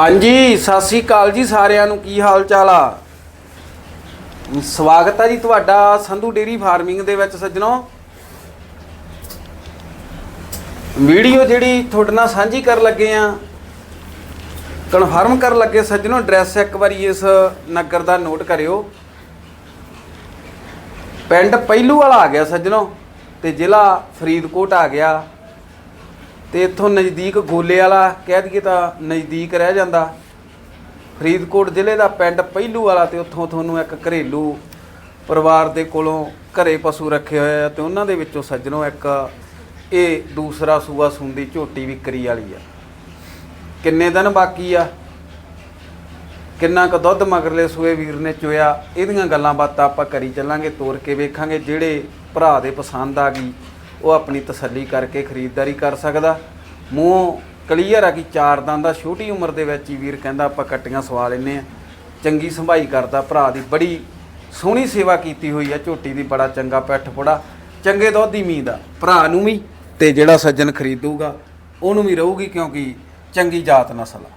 ਹਾਂਜੀ, ਸਤਿ ਸ੍ਰੀ ਅਕਾਲ ਜੀ ਸਾਰਿਆਂ ਨੂੰ। ਕੀ ਹਾਲ ਚਾਲ ਆ? ਸਵਾਗਤ ਆ ਜੀ ਤੁਹਾਡਾ ਸੰਧੂ ਡੇਰੀ ਫਾਰਮਿੰਗ ਦੇ ਵਿੱਚ ਸੱਜਣੋ। ਵੀਡੀਓ ਜਿਹੜੀ ਤੁਹਾਡੇ ਨਾਲ ਸਾਂਝੀ ਕਰਨ ਲੱਗੇ ਆ, ਕਨਫਰਮ ਕਰਨ ਲੱਗੇ ਸੱਜਣੋ, ਐਡਰੈਸ ਇੱਕ ਵਾਰੀ ਇਸ ਨਗਰ ਦਾ ਨੋਟ ਕਰਿਓ। ਪਿੰਡ ਪਹਿਲੂ ਵਾਲਾ ਆ ਗਿਆ ਸੱਜਣੋ, ਤੇ ਜ਼ਿਲ੍ਹਾ ਫਰੀਦਕੋਟ ਆ ਗਿਆ। ਤੇ ਇੱਥੋਂ ਨਜ਼ਦੀਕ ਗੋਲੇ ਵਾਲਾ, ਕਹਿ ਦਈਏ ਤਾਂ ਨਜ਼ਦੀਕ ਰਹਿ ਜਾਂਦਾ। ਫਰੀਦਕੋਟ ਜ਼ਿਲ੍ਹੇ ਦਾ ਪਿੰਡ ਪਹਿਲੂ ਵਾਲਾ ਤੇ ਉੱਥੋਂ ਤੁਹਾਨੂੰ ਇੱਕ ਘਰੇਲੂ ਪਰਿਵਾਰ ਦੇ ਕੋਲੋਂ ਘਰੇ ਪਸ਼ੂ ਰੱਖੇ ਹੋਏ ਆ ਤੇ ਉਹਨਾਂ ਦੇ ਵਿੱਚੋਂ ਸੱਜਣੋ ਇੱਕ, ਇਹ ਦੂਸਰਾ ਸੂਆ ਸੁੰਦੀ ਝੋਟੀ ਵਿਕਰੀ ਵਾਲੀ ਆ। ਕਿੰਨੇ ਦਿਨ ਬਾਕੀ ਆ? ਕਿੰਨਾ ਕੁ ਦੁੱਧ ਮਗਰਲੇ ਸੂਏ ਵੀਰ ਨੇ ਚੋਇਆ? ਇਹਦੀਆਂ ਗੱਲਾਂ ਬਾਤਾਂ ਆਪਾਂ ਕਰੀ ਚੱਲਾਂਗੇ, ਤੋਰ ਕੇ ਵੇਖਾਂਗੇ ਜਿਹੜੇ ਭਰਾ ਦੇ ਪਸੰਦ ਆ ਗਈ। ਉਹ ਆਪਣੀ ਤਸੱਲੀ ਕਰਕੇ ਖਰੀਦਦਾਰੀ ਕਰ ਸਕਦਾ। ਮੂੰਹ ਕਲੀਅਰ ਆ ਕਿ ਚਾਰ ਦੰਦ ਦਾ ਛੋਟੀ ਉਮਰ ਦੇ ਵਿੱਚ ਹੀ ਵੀਰ ਕਹਿੰਦਾ ਆਪਾਂ ਕੱਟੀਆਂ ਸਵਾ ਲੈਨੇ ਆ ਚੰਗੀ ਸੰਭਾਈ ਕਰਦਾ ਭਰਾ ਦੀ ਬੜੀ ਸੋਹਣੀ ਸੇਵਾ ਕੀਤੀ ਹੋਈ ਆ ਝੋਟੀ ਦੀ ਬੜਾ ਚੰਗਾ ਪੈਠ ਫੋੜਾ ਚੰਗੇ ਦੁੱਧ ਦੀ ਉਮੀਦ ਆ। ਭਰਾ ਨੂੰ ਵੀ ਤੇ ਜਿਹੜਾ ਸੱਜਣ ਖਰੀਦੂਗਾ ਉਹਨੂੰ ਵੀ ਰਹੂਗੀ ਕਿਉਂਕਿ ਚੰਗੀ ਜਾਤ ਨਸਲ ਆ।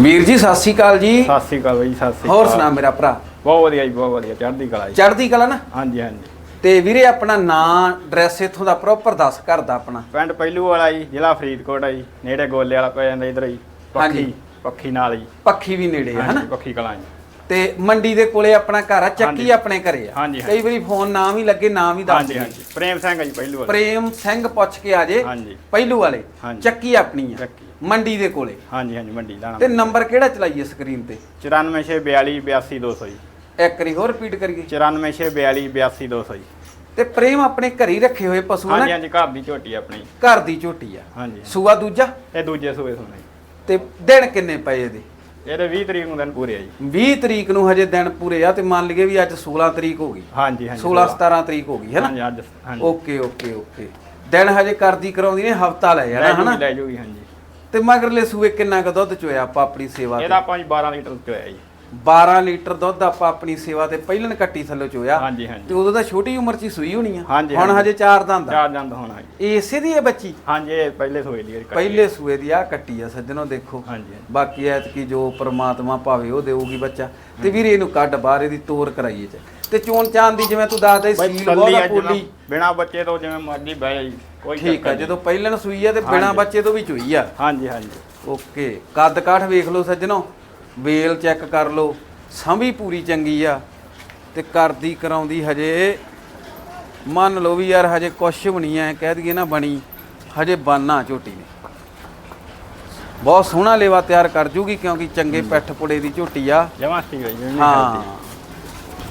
ਵੀਰ ਜੀ ਸਤਿ ਸ੍ਰੀ ਅਕਾਲ ਜੀ। ਸਤਿ ਸ੍ਰੀ ਅਕਾਲ ਬਾਈ ਸਤਿ ਸ੍ਰੀ ਹੋਰ ਅਕਾਲ। ਸੁਣਾ ਮੇਰਾ ਭਰਾ। ਬਹੁਤ ਵਧੀਆ ਜੀ ਬਹੁਤ ਵਧੀਆ ਚੜ੍ਹਦੀ ਕਲਾ ਜੀ। ਚੜ੍ਹਦੀ ਕਲਾ ਨਾ? ਹਾਂਜੀ ਹਾਂਜੀ। ਤੇ ਵੀਰੇ ਆਪਣਾ ਨਾਂ ਐਡਰੈਸ ਇੱਥੋਂ ਦਾ ਪ੍ਰੋਪਰ ਦੱਸ ਘਰ ਦਾ ਆਪਣਾ। ਪਿੰਡ ਪਹਿਲੂ ਵਾਲਾ ਜੀ ਜ਼ਿਲ੍ਹਾ ਫਰੀਦਕੋਟ ਆ ਜੀ ਨੇੜੇ ਗੋਲੇ ਵਾਲਾ ਪੈ ਜਾਂਦਾ ਇਧਰ ਜੀ ਹਾਂਜੀ। ਪੱਖੀ ਪੱਖੀ ਨਾਲ ਜੀ। ਪੱਖੀ ਵੀ ਨੇੜੇ ਆ ਹਨਾ? ਹਾਂਜੀ ਪੱਖੀ ਕਲਾਂ ਜੀ। ਤੇ ਮੰਡੀ ਦੇ ਕੋਲੇ ਆਪਣਾ ਘਰ ਆ ਚੱਕੀ ਹਾਂਜੀ। ਆਪਣੇ ਘਰੇ ਆ। ਹਾਂਜੀ, ਕਈ ਵਾਰੀ ਫੋਨ ਨਾ ਵੀ ਲੱਗੇ ਨਾ ਵੀ ਦੱਸ ਹਾਂਜੀ। ਹਾਂਜੀ। ਪ੍ਰੇਮ ਸਿੰਘ ਆ ਜੀ ਪਹਿਲੂ ਵਾਲਾ। ਪ੍ਰੇਮ ਸਿੰਘ ਪੁੱਛ ਕੇ ਆ ਜੇ ਹਾਂਜੀ। ਪਹਿਲੂ ਵਾਲੇ ਹਾਂਜੀ। ਚੱਕੀ ਆਪਣੀ ਆ ਚੱਕੀ। ਮੰਡੀ ਦੇ ਕੋਲੇ। ਹਾਂਜੀ ਹਾਂਜੀ ਮੰਡੀ ਦਾ ਤੇ ਨੰਬਰ ਕਿਹੜਾ ਚਲਾਈਏ ਸਕਰੀਨ ਤੇ? 94642 82200 ਜੀ। ਇੱਕ ਵਾਰੀ ਹੋਰ ਰਿਪੀਟ ਕਰੀਏ। 94642 82200 ਜੀ। ਤੇ ਪ੍ਰੇਮ ਆਪਣੇ ਘਰੇ ਹੀ ਰੱਖੇ ਹੋਏ ਪਸ਼ੂ ਹਾਂਜੀ ਨਾ ਹਾਂਜੀ ਘਰ ਦੀ ਝੋਟੀ ਆਪਣੀ। ਘਰ ਦੀ ਝੋਟੀ ਆ। ਹਾਂਜੀ। ਸੂਆ ਦੂਜਾ? ਇਹ ਦੂਜੇ ਸੂਏ ਸੁਣੇ ਤੇ ਦਿਨ ਕਿੰਨੇ ਪਏ ਇਹਦੇ? ਇਹਦੇ 20 ਤਰੀਕ ਨੂੰ ਦਿਨ ਪੂਰੇ ਆ ਜੀ। 20 ਤਰੀਕ ਨੂੰ ਹਜੇ ਦਿਨ ਪੂਰੇ ਆ ਤੇ ਮੰਨ ਲਈਏ ਵੀ ਅੱਜ 16 ਤਰੀਕ ਹੋ ਗਈ। ਹਾਂਜੀ ਹਾਂਜੀ 16 17 ਤਰੀਕ ਹੋ ਗਈ ਹੈ ਹਾਂਜੀ ਅੱਜ ਹਾਂਜੀ। Okay okay okay. ਦਿਨ ਹਜੇ ਕਰਦੀ ਕਰਾਉਂਦੀ ਨੇ ਹਫਤਾ ਲੈ ਲੈ ਜਾਣਾ ਜੂਗੀ ਹਨਾ? ਲੈ ਜੂਗੀ ਹਾਂਜੀ। ਤੇ ਮਗਰਲੇ ਸੂਏ ਕਿੰਨਾ ਕੁ ਦੁੱਧ ਚੋਇਆ ਆਪਾਂ ਆਪਣੀ ਸੇਵਾ ਇਹਦਾ ਤੇ? ਆਪਾਂ ਜੀ 12 ਲੀਟਰ ਚੋਇਆ ਜੀ। 12 ਲੀਟਰ ਦੁੱਧ ਆਪਾਂ ਆਪਣੀ ਸੇਵਾ ਤੇ ਪਹਿਲਣ ਕੱਟੀ ਥੱਲੇ ਚੋਇਆ ਹਾਂਜੀ ਤੇ ਉਦੋਂ ਤਾਂ ਛੋਟੀ ਉਮਰ 'ਚ ਹੀ ਸੂਈ ਹੋਣੀ ਆ। ਹਾਂਜੀ, ਹੁਣ ਹਾਂਜੀ। ਹਜੇ ਚਾਰ ਦੰਦ ਆ। ਚਾਰ ਜੰਦ ਹੋਣਾ ਜੀ। ਇਹ ਇਸੇ ਦੀ ਹੈ ਬੱਚੀ? ਹਾਂਜੀ ਇਹ ਪਹਿਲੇ ਸੋਏ ਦੀ ਕੱਟੀ। ਪਹਿਲੇ ਸੂਏ ਦੀ ਆ ਕੱਟੀ ਆ ਸੱਜਣੋ ਦੇਖੋ। ਹਾਂਜੀ ਹਾਂਜੀ। ਬਾਕੀ ਐਤਕੀ ਜੋ ਪ੍ਰਮਾਤਮਾ ਭਾਵੇ ਉਹ ਦੇਊਗੀ ਬੱਚਾ। ਤੇ ਵੀਰੇ ਇਹਨੂੰ ਕੱਢ ਬਾਹਰ ਇਹਦੀ ਤੋਰ ਕਰਾਈਏ ਚ। ਤੇ ਚੋਣ ਚਾਂਦ ਦੀ ਜਿਵੇਂ ਤੂੰ ਦੱਸਦਾ ਬਈ ਸੀਲ ਬਹੁਤ ਅੱਜ ਪੋਲੀ। ਬਿਨਾ ਬੱਚੇ ਤੋਂ ਜਿਵੇਂ ਮਰਜ਼ੀ ਬਹਿ ਜਾਈ ਕੋਈ ਠੀਕ ਆ। ਜਦੋਂ ਪਹਿਲਣ ਸੂਈ ਆ ਤੇ ਬਿਨਾ ਹਾਂਜੀ। ਬੱਚੇ ਤੋਂ ਵੀ ਚੋਈ ਆ। ਹਾਂਜੀ ਹਾਂਜੀ। ਓਕੇ ਕੱਦ ਕਾਠ ਵੇਖ ਲਓ ਸੱਜਣੋ। ਵੇਲ ਚੈੱਕ ਕਰ ਲਓ ਸੰਭੀ ਪੂਰੀ ਚੰਗੀ ਆ ਤੇ ਕਰਦੀ ਕਰਾਉਂਦੀ ਹਜੇ ਮੰਨ ਲਓ ਵੀ ਯਾਰ ਹਜੇ ਕੁਛ ਵੀ ਨਹੀਂ ਐ ਕਹਿ ਦਈਏ ਨਾ ਬਣੀ ਹਜੇ ਬਾਨਾ ਝੋਟੀ ਨੇ। ਬਹੁਤ ਸੋਹਣਾ ਲੇਵਾ ਤਿਆਰ ਕਰ ਜੂਗੀ ਕਿਉਂਕਿ ਚੰਗੇ ਪਿੱਠ ਪੁੜੇ ਦੀ ਝੋਟੀ ਆ। ਜਮਾ ਠੀਕ ਹੈ ਜੀ ਹਾਂ।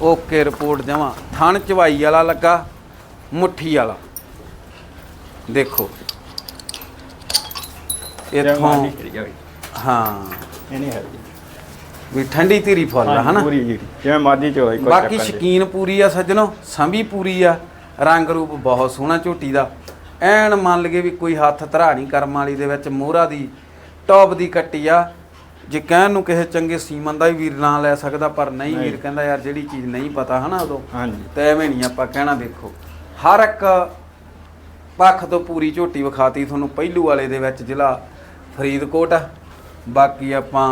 ਓਕੇ ਰਿਪੋਰਟ ਜਮਾ। ਥਣ ਚਵਾਈ ਵਾਲਾ ਲੱਗਾ ਮੁੱਠੀ ਵਾਲਾ। ਦੇਖੋ। ਇੱਥੋਂ ਹਾਂ। ਇਹ ਨਹੀਂ ਹੈ ਵੀ ਠੰਡੀ ਧੀਰੀ ਫੁੱਲ ਆ ਹਨਾ? ਪੂਰੀ ਜੀ ਜਿਵੇਂ ਮਰਜ਼ੀ ਚੋਈ ਕੋਈ ਬਾਕੀ। ਸ਼ਕੀਨ ਪੂਰੀ ਆ ਸੱਜਣੋ ਸੰਭੀ ਪੂਰੀ ਆ ਰੰਗ ਰੂਪ ਬਹੁਤ ਸੋਹਣਾ ਝੋਟੀ ਦਾ। ਐਨ ਮੰਨ ਲਗੇ ਵੀ ਕੋਈ ਹੱਥ ਧਰਾ ਨਹੀਂ ਕਰਮ ਵਾਲੀ ਦੇ ਵਿੱਚ ਮੋਹਰਾ ਦੀ ਟੌਪ ਦੀ ਕੱਟੀ ਆ ਜੇ ਕਹਿਣ ਨੂੰ ਕਿਸੇ ਚੰਗੇ ਸੀਮਨ ਦਾ ਵੀ ਵੀਰ ਨਾਂ ਲੈ ਸਕਦਾ ਪਰ ਨਹੀਂ ਵੀਰ। ਕਹਿੰਦਾ ਯਾਰ ਜਿਹੜੀ ਚੀਜ਼ ਨਹੀਂ ਪਤਾ ਹਨਾ ਉਦੋਂ ਹਾਂਜੀ। ਤੇ ਐਵੇਂ ਨਹੀਂ ਆਪਾਂ ਕਹਿਣਾ ਦੇਖੋ ਹਰ ਇੱਕ ਪੱਖ ਤੋਂ ਪੂਰੀ ਝੋਟੀ ਵਿਖਾਤੀ ਤੁਹਾਨੂੰ ਪਹਿਲੂ ਵਾਲੇ ਦੇ ਵਿੱਚ ਜ਼ਿਲ੍ਹਾ ਫਰੀਦਕੋਟ ਆ। ਬਾਕੀ ਆਪਾਂ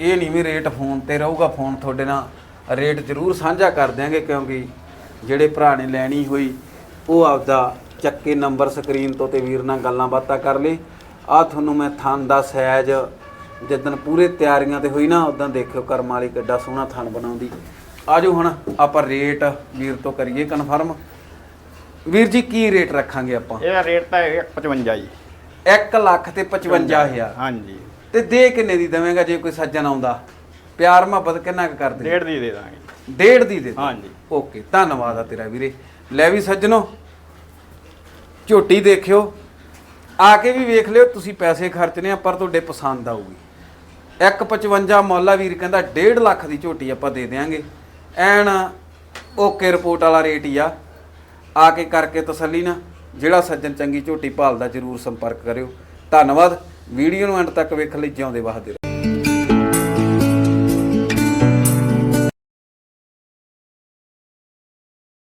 ਇਹ ਨਹੀਂ ਵੀ ਰੇਟ ਫੋਨ ਤੇ ਰਹੂਗਾ ਫੋਨ ਤੁਹਾਡੇ ਨਾਲ ਰੇਟ ਜ਼ਰੂਰ ਸਾਂਝਾ ਕਰ ਦਿਆਂਗੇ ਕਿਉਂਕਿ ਜਿਹੜੇ ਭਰਾ ਨੇ ਲੈਣੀ ਹੋਈ ਉਹ ਆਪਦਾ ਚੱਕੇ ਨੰਬਰ ਸਕਰੀਨ ਤੋਂ ਤੇ ਵੀਰ ਨਾਲ ਗੱਲਾਂ ਬਾਤਾਂ ਕਰ ਲਈ ਆ ਤੁਹਾਨੂੰ ਮੈਂ ਥਣ ਦਾ ਸਾਈਜ਼ ਜਿੱਦਣ ਪੂਰੇ ਤਿਆਰੀਆਂ ਤੇ ਹੋਈ ਨਾ ਉਦੋਂ ਦੇਖਿਓ ਕਰਮ ਵਾਲੀ ਕਿੱਡਾ ਸੋਹਣਾ ਥਣ ਬਣਾਉਂਦੀ। ਆਜੋ ਹੁਣ ਆਪਾਂ ਰੇਟ ਵੀਰ ਤੋਂ ਕਰੀਏ ਕਨਫਰਮ ਵੀਰ ਜੀ ਕੀ ਰੇਟ ਰੱਖਾਂਗੇ ਆਪਾਂ? ਇਹਦਾ ਰੇਟ ਤਾਂ ਹੈਗਾ 55 ਜੀ। 1 ਲੱਖ ਤੇ 55000 ਹਾਂਜੀ। ਤੇ ਦੇ ਕਿੰਨੇ ਦੀ ਦੇਵੇਂਗਾ ਜੇ ਕੋਈ ਸੱਜਣ ਆਉਂਦਾ? ਪਿਆਰ ਮੁਹੱਬਤ ਕਿੰਨਾ ਕੁ ਕਰਦੇ ਡੇਢ ਦੀ ਦੇ ਦਾਂਗੇ। ਡੇਢ ਦੀ ਦੇ ਦਿਓ। ਹਾਂਜੀ। ਓਕੇ ਧੰਨਵਾਦ ਆ ਤੇਰਾ ਵੀਰੇ। ਲੈ ਵੀ ਸੱਜਣੋ ਝੋਟੀ ਦੇਖਿਓ। ਆ ਕੇ ਵੀ ਵੇਖ ਲਿਓ ਤੁਸੀਂ ਪੈਸੇ ਖਰਚਨੇ ਆ ਪਰ ਤੁਹਾਡੇ ਪਸੰਦ ਆਊਗੀ। 155 ਮੌਲਾ ਵੀਰ ਕਹਿੰਦਾ 1.5 ਲੱਖ ਦੀ ਝੋਟੀ ਆਪਾਂ ਦੇ ਦੇਾਂਗੇ ਐਨ ਓਕੇ ਰਿਪੋਰਟ ਵਾਲਾ ਰੇਟ ਹੀ ਆ। ਆ ਕੇ ਕਰਕੇ ਤਸੱਲੀ ਨਾ ਜਿਹੜਾ ਸੱਜਣ ਚੰਗੀ ਝੋਟੀ ਭਾਲਦਾ ਜਰੂਰ ਸੰਪਰਕ ਕਰਿਓ। ਧੰਨਵਾਦ। ਵੀਡੀਓ ਨੂੰ ਐਂਡ ਤੱਕ ਵੇਖਣ ਲਈ ਜਿਉਂਦੇ ਵਸਦੇ